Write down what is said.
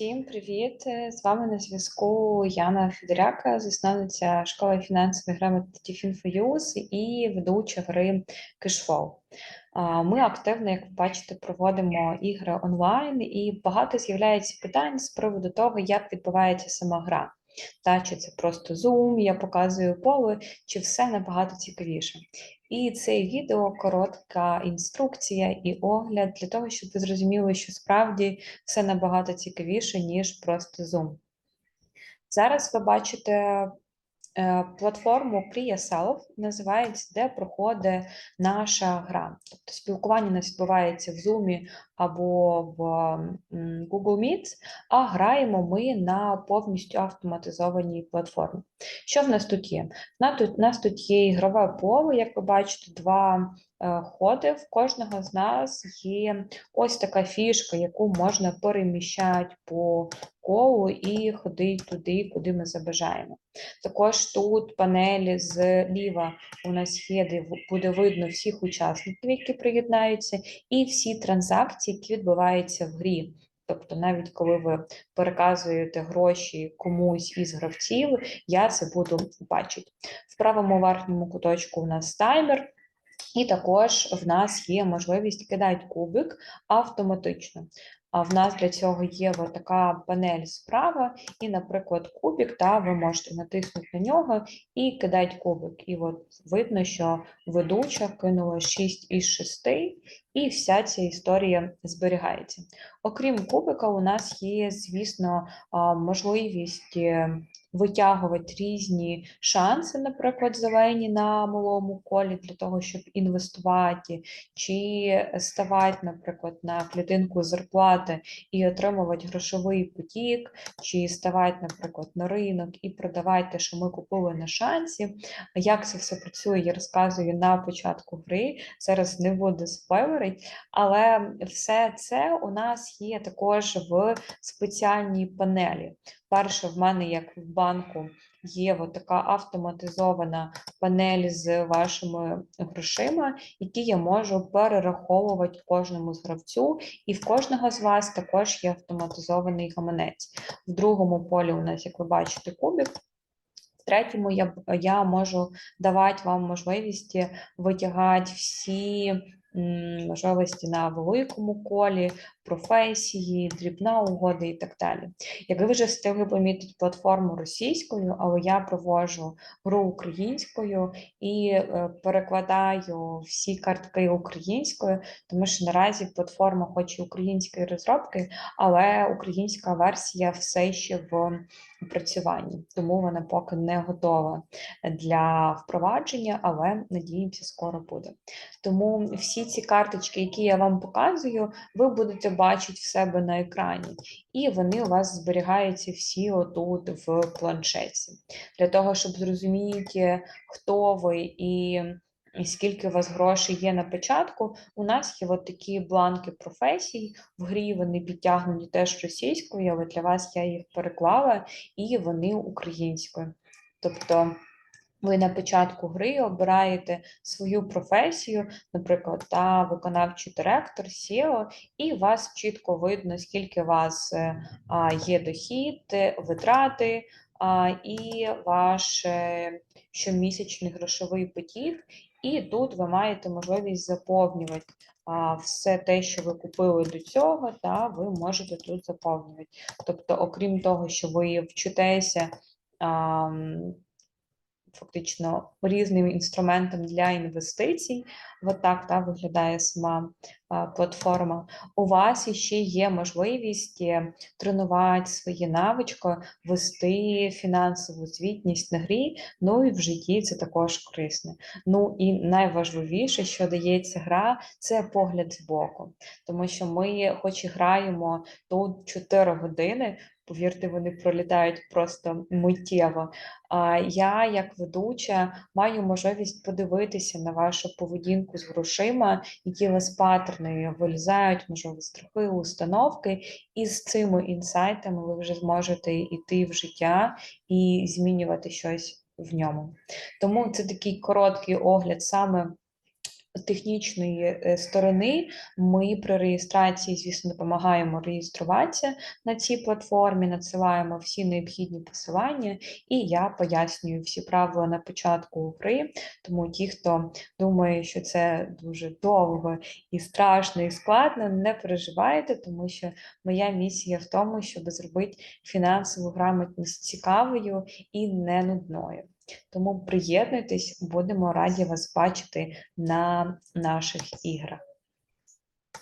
Всім привіт! З вами на зв'язку Яна Федоряка, засновниця школи фінансової грамотності FinFoUS і ведуча гри. А, Ми активно, як ви бачите, проводимо ігри онлайн, і багато з'являється питань з приводу того, як відбувається сама гра. Та, чи це просто Zoom, я показую поле, чи все набагато цікавіше. І це відео коротка інструкція і огляд для того, щоб ви зрозуміли, що справді все набагато цікавіше, ніж просто Zoom. Зараз ви бачите е, платформу PreSelf, називається, де проходить наша гра. Тобто спілкування у нас відбувається в Zoom або в Google Meet, а граємо ми на повністю автоматизованій платформі. Що в нас тут є? У нас тут є ігрове поле, як ви бачите, два е, ходи. В кожного з нас є ось така фішка, яку можна переміщати по колу і ходити туди, куди ми забажаємо. Також тут панелі зліва у нас є, де буде видно всіх учасників, які приєднаються, і всі транзакції, які відбуваються в грі. Тобто, навіть коли ви переказуєте гроші комусь із гравців, я це буду бачити. В правому верхньому куточку у нас таймер, і також в нас є можливість кидати кубик автоматично. В нас для цього є така панель справа, і, наприклад, кубик, та ви можете натиснути на нього і кидати кубик. І от видно, що ведуча кинула 6 із 6, і вся ця історія зберігається. Окрім кубика, у нас є, звісно, можливість е, витягувати різні шанси, наприклад, зелені на малому колі для того, щоб інвестувати, чи ставати, наприклад, на клітинку зарплати і отримувати грошовий потік, чи ставати, наприклад, на ринок і продавати те, що ми купили на шансі. Як це все працює, я розказую на початку гри. Зараз не буду спойлерити, але все це у нас є також в спеціальній панелі. Перше, в мене, як в банку, є така автоматизована панель з вашими грошима, які я можу перераховувати кожному з гравцю, і в кожного з вас також є автоматизований гаманець. В другому полі у нас, як ви бачите, кубик. В третьому я я можу давати вам можливість витягати всі можливості на великому колі, професії, дрібна угода і так далі. Як ви вже встигли помітити платформу російською, але я проводжу гру українською і е, перекладаю всі картки українською, тому що наразі платформа хоч і української розробки, але українська версія все ще в опрацюванні, тому вона поки не готова для впровадження, але надіємося, скоро буде. Тому всі ці карточки, які я вам показую, ви будете бачити в себе на екрані, і вони у вас зберігаються всі отут в планшеті. Для того, щоб зрозуміти, хто ви і. Скільки у вас грошей є на початку, у нас є от такі бланки професій. В грі вони підтягнуті теж російською, але для вас я їх переклала, і вони українською. Тобто ви на початку гри обираєте свою професію, наприклад, та виконавчий директор, SEO, і вас чітко видно, скільки у вас е, є дохід, витрати і ваш е, щомісячний грошовий потік. І тут ви маєте можливість заповнювати все те, що ви купили до цього, та ви можете тут заповнювати. Тобто, окрім того, що ви вчитеся фактично різним інструментом для інвестицій. От так та, виглядає сама платформа. У вас ще є можливість е, тренувати свої навички, вести фінансову звітність на грі, ну і в житті це також корисне. Ну і найважливіше, що дається гра, це погляд збоку. Тому що ми, хоч і граємо тут 4 години, повірте, вони пролітають просто миттєво. А я, як ведуча, маю можливість подивитися на вашу поведінку з грошима, які у вас паттерни вилізають, можливо, страхи, установки, і з цими інсайтами ви вже зможете йти в життя і змінювати щось в ньому. Тому це такий короткий огляд саме технічної е, сторони ми при реєстрації, звісно, допомагаємо реєструватися на цій платформі, надсилаємо всі необхідні посилання, і я пояснюю всі правила на початку гри. Тому ті, хто думає, що це дуже довго і страшно, і складно, не переживайте, тому що моя місія в тому, щоб зробити фінансову грамотність цікавою і не нудною. Тому приєднуйтесь, будемо раді вас бачити на наших іграх.